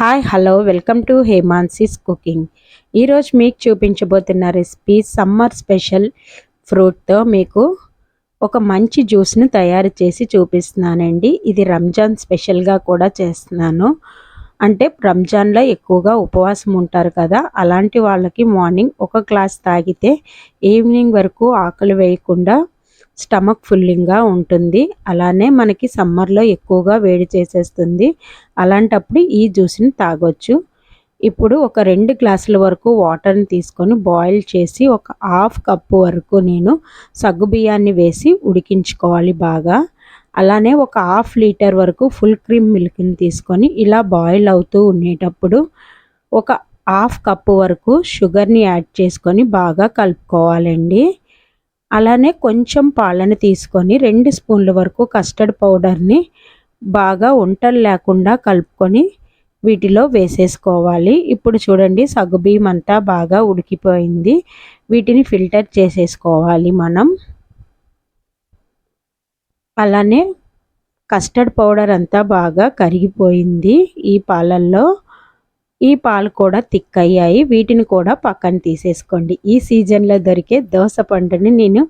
Hi hello welcome to Hemansi's cooking. ఈరోజు మీకు చూపించబోతున్న రెసిపీ సమ్మర్ స్పెషల్ ఫ్రూట్తో మీకు ఒక మంచి జ్యూస్ను తయారు చేసి చూపిస్తున్నానండి. ఇది రంజాన్ స్పెషల్గా కూడా చేస్తున్నాను. అంటే రంజాన్లో ఎక్కువగా ఉపవాసం ఉంటారు కదా అలాంటి వాళ్ళకి మార్నింగ్ ఒక గ్లాస్ తాగితే ఈవినింగ్ వరకు ఆకలి వేయకుండా స్టమక్ ఫుల్లింగ్గా ఉంటుంది. అలానే మనకి సమ్మర్లో ఎక్కువగా వేడి చేసేస్తుంది. అలాంటప్పుడు ఈ జ్యూస్ని తాగొచ్చు. ఇప్పుడు ఒక రెండు గ్లాసుల వరకు వాటర్ని తీసుకొని బాయిల్ చేసి ఒక హాఫ్ కప్పు వరకు నేను సగ్గు బియ్యాన్ని వేసి ఉడికించుకోవాలి బాగా. అలానే ఒక హాఫ్ లీటర్ వరకు ఫుల్ క్రీమ్ మిల్క్ని తీసుకొని ఇలా బాయిల్ అవుతూ ఉండేటప్పుడు ఒక హాఫ్ కప్పు వరకు షుగర్ని యాడ్ చేసుకొని బాగా కలుపుకోవాలండి. అలానే కొంచెం పాలను తీసుకొని రెండు స్పూన్ల వరకు కస్టర్డ్ పౌడర్ని బాగా ఉంటలు లేకుండా కలుపుకొని వీటిలో వేసేసుకోవాలి. ఇప్పుడు చూడండి సగ్గుబియ్యం అంతా బాగా ఉడికిపోయింది. వీటిని ఫిల్టర్ చేసేసుకోవాలి మనం. అలానే కస్టర్డ్ పౌడర్ అంతా బాగా కరిగిపోయింది ఈ పాలల్లో. ఈ పాలు కూడా థిక్ అయ్యాయి వీటిని కూడా పక్కన తీసేసుకోండి. ఈ సీజన్లో దొరికే దోస పండుని నేను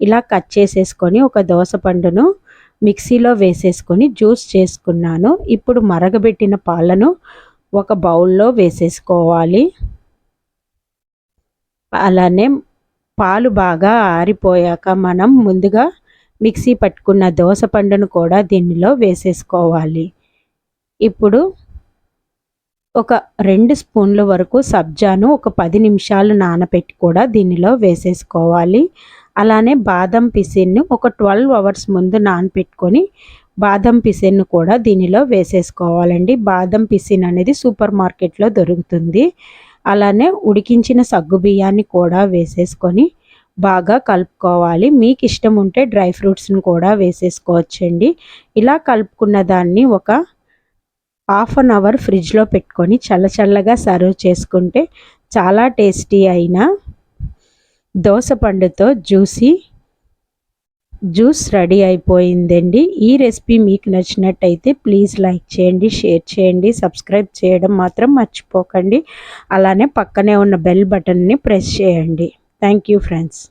ఇలా కట్ చేసేసుకొని ఒక దోస పండును మిక్సీలో వేసేసుకొని జ్యూస్ చేసుకున్నాను. ఇప్పుడు మరగబెట్టిన పాలను ఒక బౌల్లో వేసేసుకోవాలి. అలానే పాలు బాగా ఆరిపోయాక మనం ముందుగా మిక్సీ పట్టుకున్న దోస పండును కూడా దీనిలో వేసేసుకోవాలి. ఇప్పుడు ఒక రెండు స్పూన్ల వరకు సబ్జాను ఒక పది నిమిషాలు నానబెట్టి కూడా దీనిలో వేసేసుకోవాలి. అలానే బాదం పిసిన్ను ఒక ట్వెల్వ్ అవర్స్ ముందు నానపెట్టుకొని బాదం పిసిన్ను కూడా దీనిలో వేసేసుకోవాలండి. బాదం పిసిన్ అనేది సూపర్ మార్కెట్లో దొరుకుతుంది. అలానే ఉడికించిన సగ్గు బియ్యాన్ని కూడా వేసేసుకొని బాగా కలుపుకోవాలి. మీకు ఇష్టం ఉంటే డ్రై ఫ్రూట్స్ని కూడా వేసేసుకోవచ్చండి. ఇలా కలుపుకున్న దాన్ని ఒక హాఫ్ అన్ అవర్ ఫ్రిడ్జ్లో పెట్టుకొని చల్లచల్లగా సర్వ్ చేసుకుంటే చాలా టేస్టీ అయిన దోసపండుతో జ్యూసీ జ్యూస్ రెడీ అయిపోయిందండి. ఈ రెసిపీ మీకు నచ్చినట్టయితే ప్లీజ్ లైక్ చేయండి షేర్ చేయండి సబ్స్క్రైబ్ చేయడం మాత్రం మర్చిపోకండి. అలానే పక్కనే ఉన్న బెల్ బటన్ని ప్రెస్ చేయండి. Thank you friends.